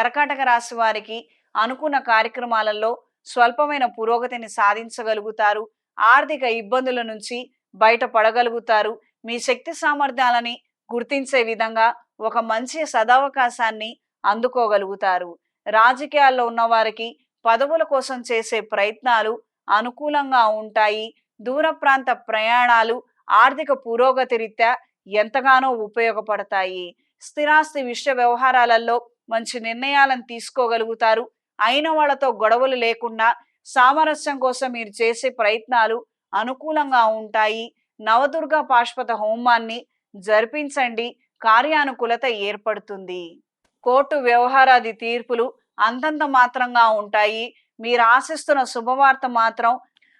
కర్కాటక రాశి వారికి అనుకున్న కార్యక్రమాలలో స్వల్పమైన పురోగతిని సాధించగలుగుతారు. ఆర్థిక ఇబ్బందుల నుంచి బయటపడగలుగుతారు. మీ శక్తి సామర్థ్యాలని గుర్తించే విధంగా ఒక మంచి సదవకాశాన్ని అందుకోగలుగుతారు. రాజకీయాల్లో ఉన్నవారికి పదవుల కోసం చేసే ప్రయత్నాలు అనుకూలంగా ఉంటాయి. దూర ప్రాంత ప్రయాణాలు ఆర్థిక పురోగతి రీత్యా ఎంతగానో ఉపయోగపడతాయి. స్థిరాస్తి విషయ వ్యవహారాలలో మంచి నిర్ణయాలను తీసుకోగలుగుతారు. అయిన వాళ్ళతో గొడవలు లేకుండా సామరస్యం కోసం మీరు చేసే ప్రయత్నాలు అనుకూలంగా ఉంటాయి. నవదుర్గ పాశ్వత హోమాన్ని జరిపించండి. కార్యానుకూలత ఏర్పడుతుంది. కోర్టు వ్యవహారాది తీర్పులు అంతంత మాత్రంగా ఉంటాయి. మీరు ఆశిస్తున్న శుభవార్త మాత్రం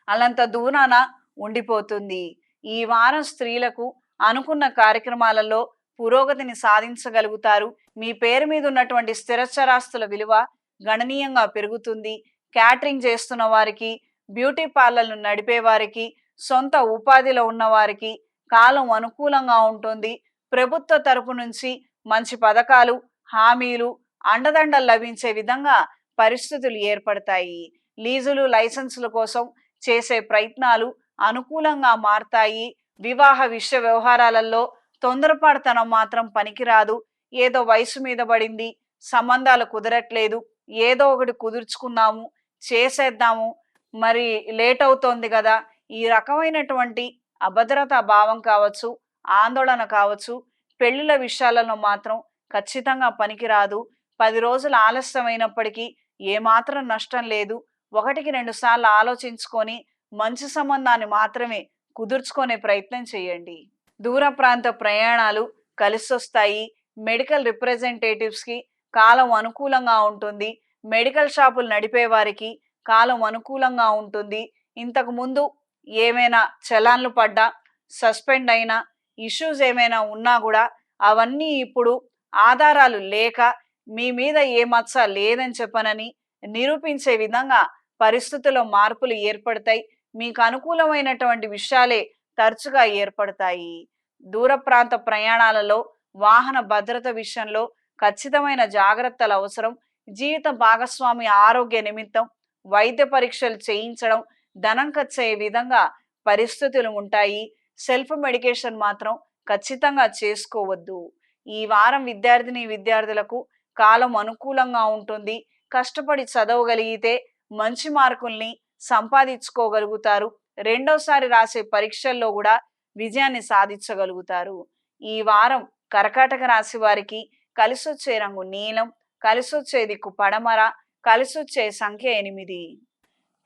అలంత దూరాన ఉండిపోతుంది. ఈ వారం స్త్రీలకు అనుకున్న కార్యక్రమాలలో పురోగతిని సాధించగలుగుతారు. మీ పేరు మీద ఉన్నటువంటి స్థిరచరాస్తుల విలువ గణనీయంగా పెరుగుతుంది. క్యాటరింగ్ చేస్తున్న వారికి బ్యూటీ పార్లర్లు నడిపే వారికి సొంత ఉపాధిలో ఉన్న వారికి కాలం అనుకూలంగా ఉంటుంది. ప్రభుత్వ తరపు నుంచి మంచి పథకాలు హామీలు అండదండలు లభించే విధంగా పరిస్థితులు ఏర్పడతాయి. లీజులు లైసెన్సుల కోసం చేసే ప్రయత్నాలు అనుకూలంగా మారతాయి. వివాహ విషయ వ్యవహారాలలో తొందరపాటుతనం మాత్రం పనికిరాదు. ఏదో వయసు మీద పడింది సంబంధాలు కుదరట్లేదు ఏదో ఒకటి కుదుర్చుకుందాము చేసేద్దాము మరి లేట్ అవుతోంది కదా. ఈ రకమైనటువంటి అభద్రతా భావం కావచ్చు ఆందోళన కావచ్చు పెళ్ళిళ్ళ విషయాలలో మాత్రం ఖచ్చితంగా పనికిరాదు. పది రోజులు ఆలస్యమైనప్పటికీ ఏమాత్రం నష్టం లేదు. ఒకటికి రెండు సార్లు ఆలోచించుకొని మంచి సంబంధాన్ని మాత్రమే కుదుర్చుకునే ప్రయత్నం చేయండి. దూర ప్రాంత ప్రయాణాలు కలిసొస్తాయి. మెడికల్ రిప్రజెంటేటివ్స్కి కాలం అనుకూలంగా ఉంటుంది. మెడికల్ షాపులు నడిపే వారికి కాలం అనుకూలంగా ఉంటుంది. ఇంతకు ముందు ఏమైనా చలాన్లు పడ్డా సస్పెండ్ అయినా ఇష్యూస్ ఏమైనా ఉన్నా కూడా అవన్నీ ఇప్పుడు ఆధారాలు లేక మీ మీద ఏ మచ్చ లేదని చెప్పనని నిరూపించే విధంగా పరిస్థితుల్లో మార్పులు ఏర్పడతాయి. మీకు అనుకూలమైనటువంటి విషయాలే తరచుగా ఏర్పడతాయి. దూర ప్రాంత ప్రయాణాలలో వాహన భద్రత విషయంలో ఖచ్చితమైన జాగ్రత్తల అవసరం. జీవిత భాగస్వామి ఆరోగ్య నిమిత్తం వైద్య పరీక్షలు చేయించడం ధనం ఖర్చయ్యే విధంగా పరిస్థితులు ఉంటాయి. సెల్ఫ్ మెడికేషన్ మాత్రం ఖచ్చితంగా చేసుకోవద్దు. ఈ వారం విద్యార్థిని విద్యార్థులకు కాలం అనుకూలంగా ఉంటుంది. కష్టపడి చదవగలిగితే మంచి మార్కుల్ని సంపాదించుకోగలుగుతారు. రెండోసారి రాసే పరీక్షల్లో కూడా విజయాన్ని సాధించగలుగుతారు. ఈ వారం కర్కాటక రాశి వారికి కలిసొచ్చే రంగు నీలం కలిసొచ్చే దిక్కు పడమర కలిసొచ్చే సంఖ్య ఎనిమిది.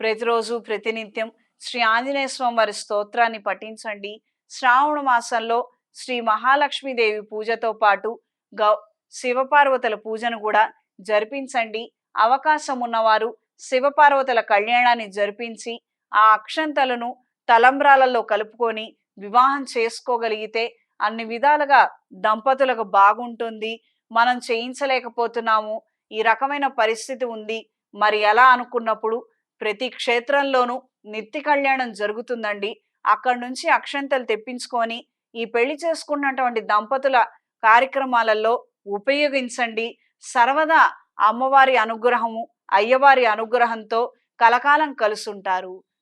ప్రతిరోజు ప్రతినిత్యం శ్రీ ఆంజనేయ స్వామి వారి స్తోత్రాన్ని పఠించండి. శ్రావణ మాసంలో శ్రీ మహాలక్ష్మీదేవి పూజతో పాటు గౌ శివపార్వతుల పూజను కూడా జరిపించండి. అవకాశం ఉన్నవారు శివపార్వతుల కళ్యాణాన్ని జరిపించి ఆ అక్షంతలను తలంబ్రాలలో కలుపుకొని వివాహం చేసుకోగలిగితే అన్ని విధాలుగా దంపతులకు బాగుంటుంది. మనం చేయించలేకపోతున్నాము. ఈ రకమైన పరిస్థితి ఉంది. మరి ఎలా అనుకున్నప్పుడు? ప్రతి క్షేత్రంలోనూ నిత్య కళ్యాణం జరుగుతుందండి. అక్కడి నుంచి అక్షంతలు తెప్పించుకొని ఈ పెళ్ళి చేసుకున్నటువంటి దంపతుల కార్యక్రమాలలో ఉపయోగించండి. సర్వదా అమ్మవారి అనుగ్రహము అయ్యవారి అనుగ్రహంతో కలకాలం కలుసుంటారు.